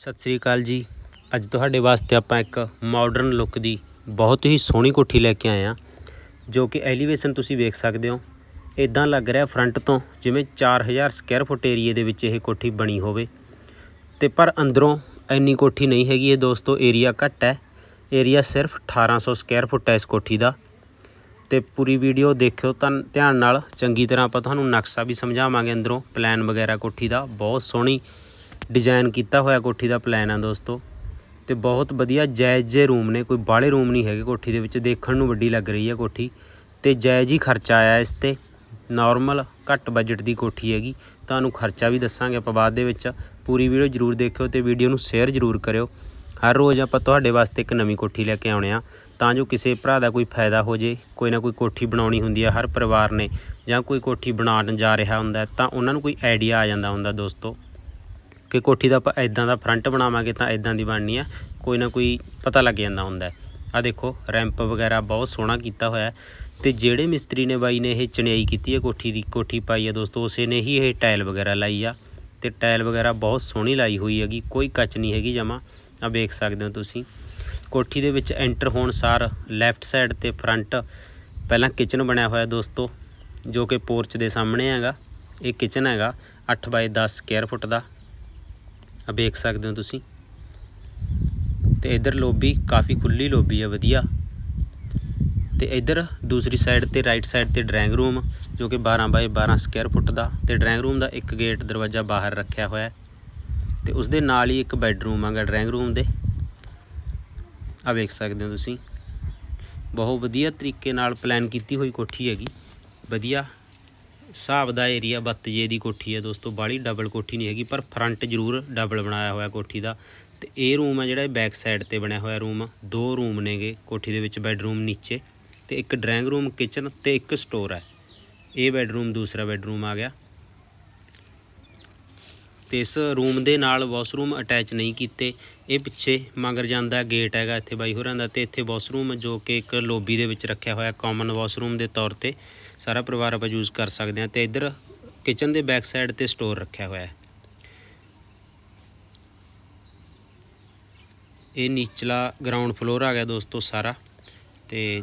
ਸਤਿ ਸ੍ਰੀ ਅਕਾਲ ਜੀ। ਅੱਜ ਤੁਹਾਡੇ ਵਾਸਤੇ ਆਪਾਂ ਇੱਕ ਮਾਡਰਨ ਲੁੱਕ ਦੀ ਬਹੁਤ ਹੀ ਸੋਹਣੀ ਕੋਠੀ ਲੈ ਕੇ ਆਏ ਹਾਂ, ਜੋ ਕਿ ਐਲੀਵੇਸ਼ਨ ਤੁਸੀਂ ਵੇਖ ਸਕਦੇ ਹੋ। ਇਦਾਂ ਲੱਗ ਰਿਹਾ ਫਰੰਟ ਤੋਂ, ਜਿਵੇਂ 4000 ਸਕੁਅਰ ਫੁੱਟ ਏਰੀਏ ਦੇ ਵਿੱਚ ਇਹ ਕੋਠੀ ਬਣੀ ਹੋਵੇ। ਤੇ ਪਰ ਅੰਦਰੋਂ ਇੰਨੀ ਕੋਠੀ ਨਹੀਂ ਹੈਗੀ, ਇਹ ਦੋਸਤੋ ਏਰੀਆ ਘੱਟ ਹੈ। ਏਰੀਆ ਸਿਰਫ 1800 ਸਕੁਅਰ ਫੁੱਟ ਹੈ ਇਸ ਕੋਠੀ ਦਾ। ਤੇ ਪੂਰੀ ਵੀਡੀਓ ਦੇਖਿਓ ਤਾਂ ਧਿਆਨ ਨਾਲ, ਚੰਗੀ ਤਰ੍ਹਾਂ ਆਪਾਂ ਤੁਹਾਨੂੰ ਨਕਸ਼ਾ ਵੀ ਸਮਝਾਵਾਂਗੇ ਅੰਦਰੋਂ ਪਲਾਨ ਵਗੈਰਾ ਕੋਠੀ ਦਾ, ਬਹੁਤ ਸੋਹਣੀ। ਡਿਜ਼ਾਈਨ ਕੀਤਾ ਹੋਇਆ ਕੋਠੀ ਦਾ ਪਲਾਨ ਆ ਦੋਸਤੋ। ਤੇ ਬਹੁਤ ਵਧੀਆ ਜਾਇਜ਼ ਜੇ ਰੂਮ ਨੇ, ਕੋਈ ਬਾਹਲੇ ਰੂਮ ਨਹੀਂ ਹੈਗੇ ਕੋਠੀ ਦੇ ਵਿੱਚ, ਦੇਖਣ ਨੂੰ ਵੱਡੀ ਲੱਗ ਰਹੀ ਹੈ ਕੋਠੀ। ਤੇ ਜਾਇਜ਼ ਹੀ ਖਰਚਾ ਆਇਆ ਇਸ ਤੇ। ਨਾਰਮਲ ਘੱਟ ਬਜਟ ਦੀ ਕੋਠੀ ਹੈਗੀ। ਤੁਹਾਨੂੰ ਖਰਚਾ ਵੀ ਦੱਸਾਂਗੇ ਆਪਾਂ ਬਾਅਦ ਦੇ ਵਿੱਚ। ਪੂਰੀ ਵੀਡੀਓ ਜਰੂਰ ਦੇਖਿਓ ਤੇ ਵੀਡੀਓ ਨੂੰ ਸ਼ੇਅਰ ਜਰੂਰ ਕਰਿਓ। ਹਰ ਰੋਜ਼ ਆਪਾਂ ਤੁਹਾਡੇ ਵਾਸਤੇ ਇੱਕ ਨਵੀਂ ਕੋਠੀ ਲੈ ਕੇ ਆਉਣੇ ਆ। ਤਾਂ ਜੋ ਕਿਸੇ ਭਰਾ ਦਾ ਕੋਈ ਫਾਇਦਾ ਹੋ ਜੇ, ਕੋਈ ਨਾ ਕੋਈ ਕੋਠੀ ਬਣਾਉਣੀ ਹੁੰਦੀ ਆ, ਹਰ ਪਰਿਵਾਰ ਨੇ ਜਾਂ ਕੋਈ ਕੋਠੀ ਬਣਾਉਣ ਜਾ ਰਿਹਾ ਹੁੰਦਾ, ਤਾਂ ਉਹਨਾਂ ਨੂੰ ਕੋਈ ਆਈਡੀਆ ਆ ਜਾਂਦਾ ਹੁੰਦਾ ਦੋਸਤੋ। ਕਿ ਕੋਠੀ ਦਾ ਆਪਾਂ ਇਦਾਂ ਦਾ ਫਰੰਟ ਬਣਾਵਾਂਗੇ ਤਾਂ ਇਦਾਂ ਦੀ ਬਣਨੀ ਆ। ਕੋਈ ਨਾ ਕੋਈ ਪਤਾ ਲੱਗ ਜਾਂਦਾ ਹੁੰਦਾ ਆ ਦੇਖੋ, ਰੈਂਪ ਵਗੈਰਾ ਬਹੁਤ ਸੋਹਣਾ ਕੀਤਾ ਹੋਇਆ ਹੈ ਤੇ ਜਿਹੜੇ ਮਿਸਤਰੀ ਨੇ ਬਾਈ ਨੇ ਇਹ ਚਣਾਈ ਕੀਤੀ ਹੈ ਕੋਠੀ ਦੀ, ਕੋਠੀ ਪਾਈ ਹੈ ਦੋਸਤੋ, ਉਸੇ ਨੇ ਹੀ ਇਹ ਟਾਇਲ ਵਗੈਰਾ ਲਾਈ ਆ ਤੇ ਟਾਇਲ ਵਗੈਰਾ ਬਹੁਤ ਸੋਹਣੀ ਲਾਈ ਹੋਈ ਹੈਗੀ, ਕੋਈ ਕੱਚ ਨਹੀਂ ਹੈਗੀ ਜਮਾ। ਆ ਵੇਖ ਸਕਦੇ ਹੋ ਤੁਸੀਂ। ਕੋਠੀ ਦੇ ਵਿੱਚ ਐਂਟਰ ਹੋਣ ਸਾਰ ਲੈਫਟ ਸਾਈਡ ਤੇ ਫਰੰਟ ਪਹਿਲਾਂ ਕਿਚਨ ਬਣਿਆ ਹੋਇਆ ਦੋਸਤੋ, ਜੋ ਕਿ ਪੋਰਚ ਦੇ ਸਾਹਮਣੇ ਹੈਗਾ, ਇਹ ਕਿਚਨ ਹੈਗਾ 8 ਬਾਈ 10 ਸਕੁਅਰ ਫੁੱਟ ਦਾ। ਆ ਵੇਖ ਸਕਦੇ ਹੋ ਤੁਸੀਂ। ਤੇ ਇਧਰ ਲੋਬੀ ਕਾਫੀ ਖੁੱਲੀ ਲੋਬੀ ਹੈ ਵਧੀਆ। ਤੇ ਇਧਰ ਦੂਸਰੀ ਸਾਈਡ ਤੇ ਰਾਈਟ ਸਾਈਡ ਤੇ ਡਰਾਇੰਗ ਰੂਮ ਜੋ ਕਿ 12 ਬਾਈ 12 ਸਕੁਅਰ ਫੁੱਟ ਦਾ। ਤੇ ਡਰਾਇੰਗ ਰੂਮ ਦਾ ਇੱਕ ਗੇਟ ਦਰਵਾਜ਼ਾ ਬਾਹਰ ਰੱਖਿਆ ਹੋਇਆ ਹੈ। ਤੇ ਉਸ ਦੇ ਨਾਲ ਹੀ ਇੱਕ ਬੈੱਡਰੂਮ ਹੈਗਾ ਡਰਾਇੰਗ ਰੂਮ ਦੇ। ਆ ਵੇਖ ਸਕਦੇ ਹੋ ਤੁਸੀਂ। ਬਹੁਤ ਵਧੀਆ ਤਰੀਕੇ ਨਾਲ ਪਲਾਨ ਕੀਤੀ ਹੋਈ ਕੋਠੀ ਹੈਗੀ। ਵਧੀਆ ਹਿਸਾਬ ਦਾ ਏਰੀਆ ਬੱਤ ਜੇ ਦੀ ਕੋਠੀ ਹੈ ਦੋਸਤੋ ਬਾਲੀ ਡਬਲ ਕੋਠੀ ਨਹੀਂ ਹੈਗੀ, ਪਰ ਫਰੰਟ ਜ਼ਰੂਰ ਡਬਲ ਬਣਾਇਆ ਹੋਇਆ ਕੋਠੀ ਦਾ। ਤੇ ਇਹ ਰੂਮ ਹੈ ਜਿਹੜਾ ਬੈਕ ਸਾਈਡ ਤੇ ਬਣਿਆ ਹੋਇਆ ਰੂਮ ਦੋ ਰੂਮ ਨੇਗੇ, ਕੋਠੀ ਦੇ ਵਿੱਚ ਬੈੱਡਰੂਮ ਨੀਚੇ ਤੇ ਇੱਕ ਡਰਾਇੰਗ ਰੂਮ ਕਿਚਨ ਤੇ ਇੱਕ ਸਟੋਰ ਹੈ। ਇਹ ਬੈੱਡਰੂਮ ਦੂਸਰਾ ਬੈੱਡਰੂਮ ਆ ਗਿਆ। ਤੇ ਇਸ ਰੂਮ ਦੇ ਨਾਲ ਵਾਸ਼ਰੂਮ ਅਟੈਚ ਨਹੀਂ ਕੀਤੇ। ਇਹ ਪਿੱਛੇ ਮਗਰ ਜਾਂਦਾ ਗੇਟ ਹੈਗਾ ਇੱਥੇ ਬਾਈ ਹੋਰਾਂ ਦਾ ਤੇ ਇੱਥੇ ਵਾਸ਼ਰੂਮ ਜੋ ਕਿ ਇੱਕ ਲੋਬੀ ਦੇ ਵਿੱਚ ਰੱਖਿਆ ਹੋਇਆ ਕਾਮਨ ਵਾਸ਼ਰੂਮ ਦੇ ਤੌਰ ਤੇ ਸਾਰਾ ਪਰਿਵਾਰ ਆਪਾਂ ਯੂਜ਼ ਕਰ ਸਕਦੇ ਹਾਂ ਤੇ ਇੱਧਰ ਕਿਚਨ ਦੇ ਬੈਕ ਸਾਈਡ ਤੇ ਸਟੋਰ ਰੱਖਿਆ ਹੋਇਆ ਹੈ। ਇਹ ਨੀਚਲਾ ਗਰਾਊਂਡ ਫਲੋਰ ਆ ਗਿਆ ਦੋਸਤੋ ਸਾਰਾ ਤੇ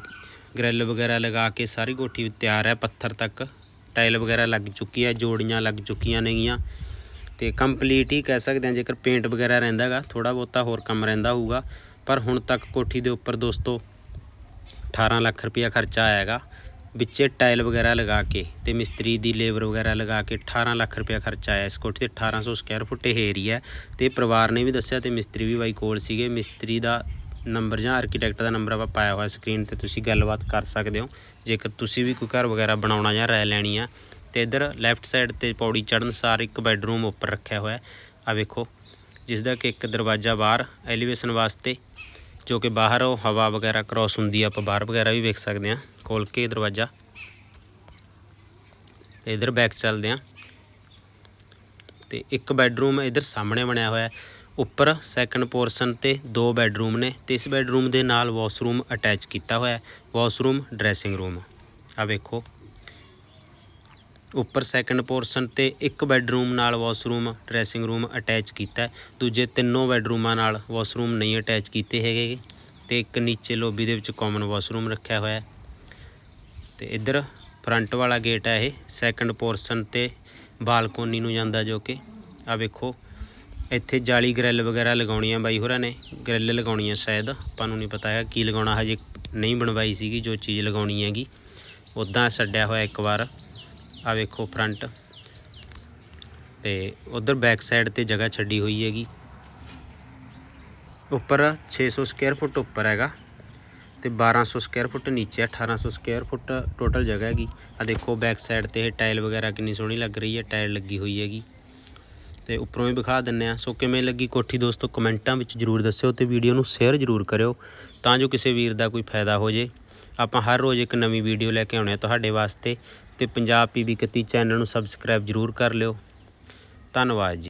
ਗ੍ਰਿਲ ਵਗੈਰਾ ਲਗਾ ਕੇ ਸਾਰੀ ਕੋਠੀ ਤਿਆਰ ਹੈ, ਪੱਥਰ ਤੱਕ। ਟਾਈਲ ਵਗੈਰਾ ਲੱਗ ਚੁੱਕੀ ਹੈ, ਜੋੜੀਆਂ ਲੱਗ ਚੁੱਕੀਆਂ ਨੇਗੀਆਂ। ਤੇ ਕੰਪਲੀਟ ਹੀ ਕਹਿ ਸਕਦੇ ਹਾਂ, ਜੇਕਰ ਪੇਂਟ ਵਗੈਰਾ ਰਹਿੰਦਾਗਾ ਥੋੜਾ ਬਹੁਤਾ ਹੋਰ ਕੰਮ ਰਹਿੰਦਾ ਹੋਊਗਾ। ਪਰ ਹੁਣ ਤੱਕ ਕੋਠੀ ਦੇ ਉੱਪਰ ਦੋਸਤੋ 18 ਲੱਖ ਰੁਪਇਆ ਖਰਚਾ ਆਇਆ ਆਏਗਾ ਵਿੱਚੇ ਟਾਇਲ ਵਗੈਰਾ ਲਗਾ ਕੇ ਤੇ ਮਿਸਤਰੀ ਦੀ ਲੇਬਰ ਵਗੈਰਾ ਲਗਾ ਕੇ 18 ਲੱਖ ਰੁਪਇਆ ਖਰਚਾ ਆਇਆ ਇਸ ਕੋਠੀ ਤੇ। 1800 ਸਕੁਅਰ ਫੁੱਟ ਇਹ ਏਰੀਆ ਤੇ ਪਰਿਵਾਰ ਨੇ ਵੀ ਦੱਸਿਆ ਤੇ ਮਿਸਤਰੀ ਵੀ ਬਾਈ ਕੋਲ ਸੀਗੇ। ਮਿਸਤਰੀ ਦਾ ਨੰਬਰ ਜਾਂ ਆਰਕੀਟੈਕਟ ਦਾ ਨੰਬਰ ਆਪਾਂ ਪਾਇਆ ਹੋਇਆ ਸਕਰੀਨ ਤੇ, ਤੁਸੀਂ ਗੱਲਬਾਤ ਕਰ ਸਕਦੇ ਹੋ। ਜੇਕਰ ਤੁਸੀਂ ਵੀ ਕੋਈ ਘਰ ਵਗੈਰਾ ਬਣਾਉਣਾ ਜਾਂ ਰਾਇ ਲੈਣੀ ਆ ਤੇ ਇਧਰ ਲੈਫਟ ਸਾਈਡ ਤੇ ਪੌੜੀ ਚੜਨ ਸਾਰ ਇੱਕ ਬੈੱਡਰੂਮ ਉੱਪਰ ਰੱਖਿਆ ਹੋਇਆ ਆ ਵੇਖੋ ਜਿਸ ਦਾ ਕਿ ਇੱਕ ਦਰਵਾਜ਼ਾ ਬਾਹਰ ਐਲੀਵੇਸ਼ਨ ਵਾਸਤੇ, ਜੋ ਕਿ ਬਾਹਰ ਉਹ ਹਵਾ ਵਗੈਰਾ ਕ੍ਰੋਸ ਹੁੰਦੀ ਆ, ਆਪਾਂ ਬਾਹਰ ਵਗੈਰਾ ਵੀ ਵੇਖ ਸਕਦੇ ਆ ਖੋਲ ਕੇ ਦਰਵਾਜ਼ਾ। ਤੇ ਇਧਰ ਬੈਕ ਚੱਲਦੇ ਆ ਤੇ ਇੱਕ ਬੈੱਡਰੂਮ ਇਧਰ ਸਾਹਮਣੇ ਬਣਿਆ ਹੋਇਆ ਉੱਪਰ ਸੈਕੰਡ ਪੋਰਸ਼ਨ ਤੇ ਦੋ ਬੈੱਡਰੂਮ ਨੇ ਤੇ ਇਸ ਬੈੱਡਰੂਮ ਦੇ ਨਾਲ ਵਾਸ਼ਰੂਮ ਅਟੈਚ ਕੀਤਾ ਹੋਇਆ ਵਾਸ਼ਰੂਮ ਡਰੈਸਿੰਗ ਰੂਮ ਆ ਵੇਖੋ। ਉੱਪਰ ਸੈਕੰਡ ਪੋਰਸ਼ਨ ਤੇ ਇੱਕ ਬੈੱਡਰੂਮ ਨਾਲ ਵਾਸ਼ਰੂਮ ਡਰੈਸਿੰਗ ਰੂਮ ਅਟੈਚ ਕੀਤਾ। ਦੂਜੇ ਤਿੰਨੋਂ ਬੈੱਡਰੂਮਾਂ ਨਾਲ ਵਾਸ਼ਰੂਮ ਨਹੀਂ ਅਟੈਚ ਕੀਤੇ ਹੈਗੇ ਗੇ। ਤੇ ਇੱਕ ਨੀਚੇ ਲੋਬੀ ਦੇ ਵਿੱਚ ਕਾਮਨ ਵਾਸ਼ਰੂਮ ਰੱਖਿਆ ਹੋਇਆ। ਹੈ ਤੇ ਇੱਧਰ ਫਰੰਟ ਵਾਲਾ ਗੇਟ ਹੈ ਇਹ। ਸੈਕੰਡ ਪੋਰਸ਼ਨ ਤੇ ਬਾਲਕੋਨੀ ਨੂੰ ਜਾਂਦਾ ਜੋ ਕਿ। ਆ ਵੇਖੋ, ਇੱਥੇ ਜਾਲੀ ਗ੍ਰਿਲ ਵਗੈਰਾ ਲਗਾਉਣੀ ਆ ਬਾਈ ਹੋਰਾਂ ਨੇ। ਗ੍ਰਿਲ ਲਗਾਉਣੀ ਆ ਸ਼ਾਇਦ, ਆਪਾਂ ਨੂੰ ਨਹੀਂ ਪਤਾ ਹੈ ਕੀ ਲਗਾਉਣਾ। ਹਜੇ ਨਹੀਂ ਬਣਵਾਈ ਸੀਗੀ ਜੋ ਚੀਜ਼ ਲਗਾਉਣੀ ਹੈਗੀ। ਉਦਾਂ ਛੱਡਿਆ ਹੋਇਆ ਇੱਕ ਵਾਰ। ਆ ਵੇਖੋ ਫਰੰਟ ਤੇ ਉਧਰ ਬੈਕ ਸਾਈਡ ਤੇ ਜਗ੍ਹਾ ਛੱਡੀ ਹੋਈ ਹੈਗੀ। ਉੱਪਰ 600 ਸਕੁਅਰ ਫੁੱਟ ਉੱਪਰ ਹੈਗਾ ਤੇ 1200 ਸਕੁਅਰ ਫੁੱਟ ਨੀਚੇ ਹੈ, 1800 ਸਕੁਅਰ ਫੁੱਟ ਟੋਟਲ ਜਗ੍ਹਾ ਹੈਗੀ। ਆ ਦੇਖੋ ਬੈਕ ਸਾਈਡ ਤੇ ਇਹ ਟਾਇਲ ਵਗੈਰਾ ਕਿੰਨੀ ਸੋਹਣੀ ਲੱਗ ਰਹੀ ਹੈ ਟਾਇਲ ਲੱਗੀ ਹੋਈ ਹੈਗੀ। ਤੇ ਉੱਪਰੋਂ ਵੀ ਵਿਖਾ ਦਿੰਨੇ ਆ ਸੋ ਕਿਵੇਂ ਲੱਗੀ ਕੋਠੀ ਦੋਸਤੋ ਕਮੈਂਟਾਂ ਵਿੱਚ ਜਰੂਰ ਦੱਸਿਓ ਤੇ ਵੀਡੀਓ ਨੂੰ ਸ਼ੇਅਰ ਜਰੂਰ ਕਰਿਓ ਤਾਂ ਜੋ ਕਿਸੇ ਵੀਰ ਦਾ ਕੋਈ ਫਾਇਦਾ ਹੋ ਜੇ। ਆਪਾਂ ਹਰ ਰੋਜ਼ ਇੱਕ ਨਵੀਂ ਵੀਡੀਓ ਲੈ ਕੇ ਆਉਣੇ ਆ ਤੁਹਾਡੇ ਵਾਸਤੇ। ਤੇ ਪੰਜਾਬ ਪੀਬੀ 31 ਚੈਨਲ ਨੂੰ ਸਬਸਕ੍ਰਾਈਬ ਜਰੂਰ ਕਰ ਲਿਓ। ਧੰਨਵਾਦ ਜੀ।